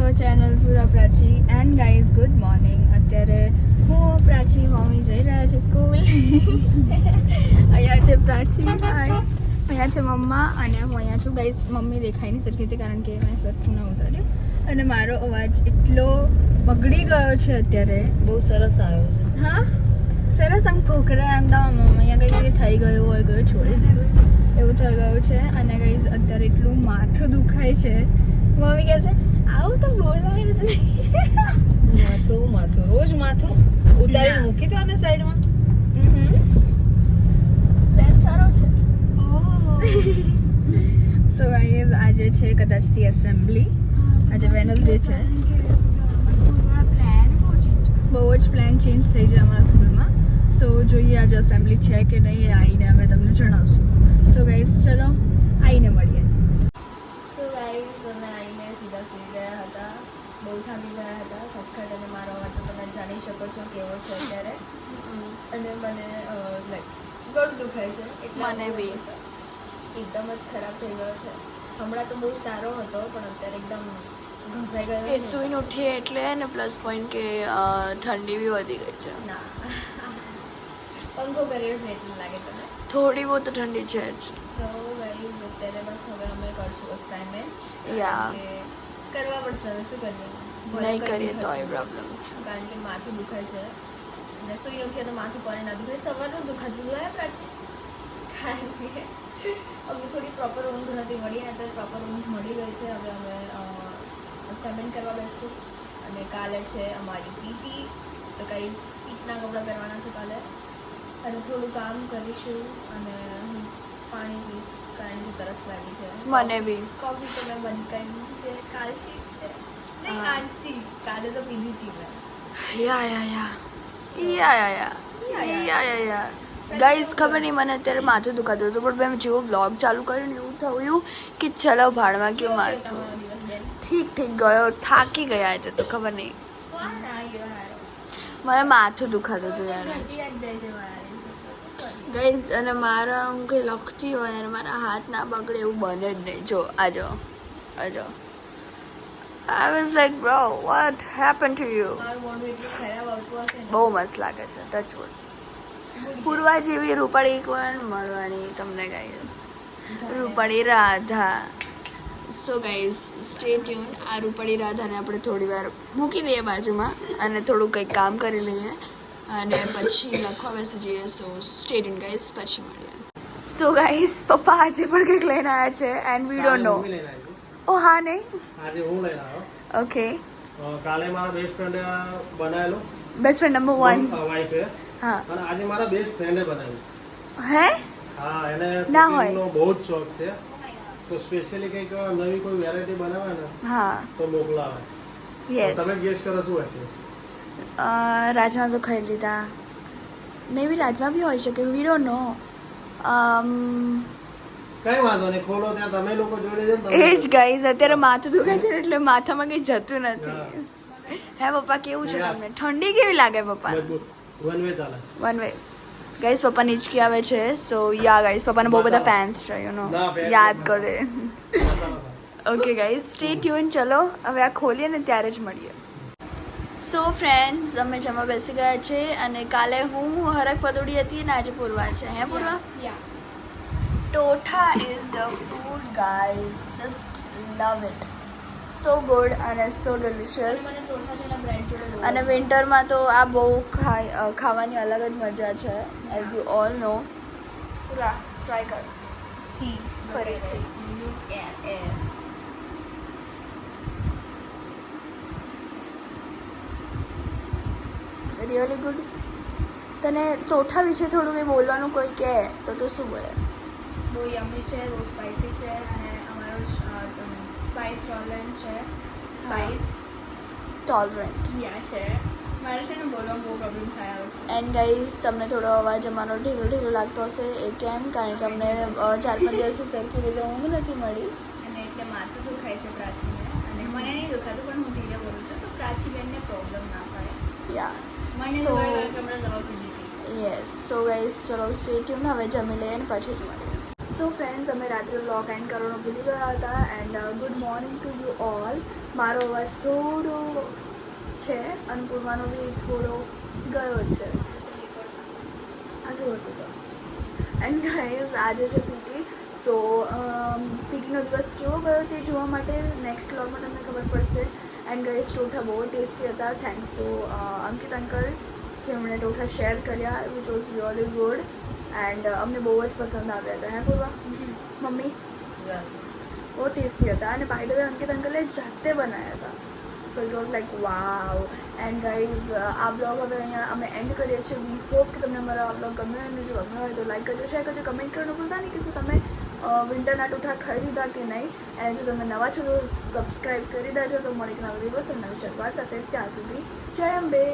Two channel પૂરા Prachi. And guys good morning અત્યારે હું પ્રાચી મમ્મી જઈ રહ્યા છે સ્કૂલ. અહીંયા છે પ્રાચી હાય અહીંયા છે મમ્મા અને હું અહીંયા છું. ગાઈઝ મમ્મી દેખાય નહીં સરખી રીતે કારણ કે મેં સરખું ન ઉતાર્યું. અને મારો અવાજ એટલો બગડી ગયો છે અત્યારે. બહુ સરસ આવ્યો છે. હા? સરસ આમ ખોખરા એમ તો અહીંયા કઈ થઈ ગયું હોય ગયું છોડી દીધું. એવું થઈ ગયું છે. અને ગાઈઝ અત્યારે એટલું માથું દુખાય છે. મમ્મી કહે છે આવું તો બોલાય જ નહીં. માથું માથું. રોજ માથું ઉતારી મૂકી દો ને સાઈડમાં. પ્લાન સારો છે. સો ગાઈઝ આજે છે કદાચથી એસેમ્બલી આજે વેનસડે છે. બહુ જ પ્લાન ચેન્જ થઈ જાય અમારા સ્કૂલમાં. સો જોઈએ આજે એસેમ્બલી છે કે નહીં આવીને અમે તમને જણાવશું સો ગાઈઝ ચલો આવીને મળીએ સો ગાઈઝ અમે આવીને સીધા સુઈ ગયા હતા બહુ થાકી ગયા હતા. સખત અને મારો અવાજ તો તમે જાણી શકો છો કેવો છે અત્યારે. અને મને લાઈક ગળું દુખાય છે. એટલે મને બી. એકદમ જ ખરાબ થઈ ગયો છે. હમણાં તો બહુ સારો હતો પણ અત્યારે એકદમ ઘસાઈ ગયો એ સૂઈને ઉઠીએ એટલે ને પ્લસ પોઈન્ટ કે ઠંડી બી વધી ગઈ છે. ના. પંખો કર્યો છે એટલે લાગે તમને થોડી બહુ તો ઠંડી છે જ. સો ગાઈઝ અત્યારે બસ હવે અમે કરશું અસાઇનમેન્ટ યા કરવા પડશે. હવે શું કરીએ? નહીં કરીએ તો એ પ્રોબ્લેમ કારણ કે માથું દુખાય છે. રસોઈ સુઈ ઉઠીએ તો માથું કોને ના દુખાય. સવારનું દુખાતું હોય પ્રાચી કારણ કે અમને થોડી પ્રોપર ઊંઘ નથી મળી. અત્યારે પ્રોપર ઊંઘ મળી ગઈ છે. હવે અમે અસાઇનમેન્ટ કરવા બેસશું. અને કાલે છે અમારી પીટી. તો કઈ પીટના કપડાં પહેરવાના છે કાલે. અને થોડું કામ કરીશું અને હું પાણી પીશ કારણ કે તરસ લાગી છે. મને બી. કોફી તો મેં બંધ કરી છે કાલથી. આજથી કાલે તો પીધી હતી મેં યા યા યા યા યા યા યા યા યા ગાઈસ ખબર નહીં મને અત્યારે માથું દુખાતું હતું પણ મેં જેવો વ્લોગ ચાલુ કર્યો ને એવું થયું કે ચલો ભાડમાં ગયું માથું. ઠીક ઠીક ગયો. થાકી ગયા એટલે તો ખબર નહીં? મને માથું દુખાતું હતું યાર. મારા? ગાઈઝ અને મારા હું કંઈ લખતી હોય અને મારા હાથ ના બગડે એવું બને જ નહીં. જો આજો આજો I was like, bro what happen to you મારું મોઢું એટલું ખરાબ આવતું હશે ને. બહુ મસ્ત લાગે છે ટચવુડ પૂર્વા જેવી રૂપાળી કોણ મળવાની તમને guys રૂપાળી Radha. So guys stay tune આ રૂપાળી રાધાને આપણે થોડી વાર મૂકી દઈએ બાજુમાં અને થોડું કંઈક કામ કરી લઈએ. અને પછી લખવા બેસી જઈએ સો સ્ટે ટ્યુન ગાઈસ પછી મળીએ. સો ગાઈસ પપ્પા આજે પણ કંઈક લઈને આવ્યા છે એન્ડ વી ડોન્ટ નો ઓ હા ને આજે હું લઈને આવ્યો. ઓકે. કાલે મારા બેસ્ટ ફ્રેન્ડ બનાવેલો. બેસ્ટ ફ્રેન્ડ નંબર 1 વાઈફે હા. અને આજે મારા બેસ્ટ ફ્રેન્ડે બનાવ્યું. હે? હા એને ના હોય. બહુ જ શોખ છે. તો સ્પેશિયલી કંઈક નવી કોઈ વેરાયટી બનાવે ને હા. તો મોકલાવે. યસ તમે ગેસ કરો શું હશે? રાજમા તો ખાઈ લીધા. મે બી રાજમા બી હોઈ શકે. વી ડોન્ટ નો કઈ વાંધો નહીં ખોલો ત્યાં તમે લોકો જોઈ લેજો ને એ જ ગાઈઝ અત્યારે માથું દુખાય છે એટલે માથામાં કંઈ જતું નથી. હે. પપ્પા કેવું છે તમને? ઠંડી કેવી લાગે પપ્પા? વન વે ચાલે વન વે ગાઈઝ પપ્પા નીચકી આવે છે સો યા ગાઈઝ પપ્પાને બહુ બધા ફેન્સ છે યુ નો યાદ કરે. ઓકે ગાઈઝ સ્ટે ટ્યુન ચલો. હવે આ ખોલીએ ને ત્યારે જ મળીએ. સો ફ્રેન્ડ્સ અમે જમવા બેસી ગયા છે અને કાલે હું હરક પદોડી હતી અને આજે પૂરવા છે. હે પૂરવા? Yeah. Totha is the food Just just it. So good અને સો ડિલિશિયસ અને વિન્ટરમાં તો આ બહુ ખાવાની અલગ જ મજા છે as you all know try કર સી ફરીથી. Look at it. Really good તને તોઠા વિશે થોડું કંઈ બોલવાનું કોઈ કહે તો તું શું બોલે બહુ યમી છે બહુ સ્પાઇસી છે અને અમારો સ્પાઇસ ટોલરન્ટ છે. સ્પાઇસ ટોલરન્ટ યા છે. મારે છે ને બોલવામાં બહુ પ્રોબ્લેમ થાય એન્ડ ગાઈઝ તમને થોડો અવાજ અમારો ઢીલો ઢીલો લાગતો હશે એ કેમ? કારણ કે અમને ચાર પાંચ દિવસથી સરખી રીતે ઊંઘ નથી મળી. અને એટલે માથું દુખાય છે પ્રાચીને. અને મને નહીં દુખાતું પણ હું ધીરે બોલું છું તો પ્રાચીબેનને પ્રોબ્લેમ ના થાય. યા મને હતી યસ સો ગાઈઝ ચલો સ્ટે ટ્યુન હવે જમી લઈએ અને પછી જ મળીએ સો ફ્રેન્ડ્સ અમે રાત્રે વ્લોગ એન્ડ કરવાનો ભૂલી ગયા હતા and good morning to you all મારો અવાજ થોડો છે, અને પૂર્વાનો બી થોડો ગયો છે. આ શું હતું તો? એન્ડ ગાઈઝ આજે છે પીટી સો પીટીનો દિવસ કેવો ગયો તે જોવા માટે નેક્સ્ટ વ્લોગમાં તમને ખબર પડશે. એન્ડ ગાઈઝ ટોઠા બહુ ટેસ્ટી હતા. થેન્ક્સ ટુ અંકિત અંકલ, જેમણે ટોઠા શેર કર્યા which was really good and અમને બહુ જ પસંદ આવ્યા હતા હે પૂર્વા મમ્મી? યસ બહુ ટેસ્ટી હતા. અને બાય ધ વે અંકિત અંકલે જાતે બનાવ્યા હતા. So it was like wow and guys આ બ્લોગ હવે અહીંયા અમે એન્ડ કરીએ છીએ. વી હોપ કે તમને અમારો આ બ્લોગ ગમ્યો અને જો ગમ્યો હોય તો લાઈક કરજો શેર કરજો કમેન્ટ કરવાનું ભૂલતા નહીં કે શું તમે વિન્ટરના ટૂઠા ખરીદા કે નહીં. અને જો તમે નવા છો તો સબસ્ક્રાઈબ કરી દેજો. તો મળી એક નવા દિવસ અને નવી શરૂઆત સાથે. ત્યાં સુધી જય અંબે.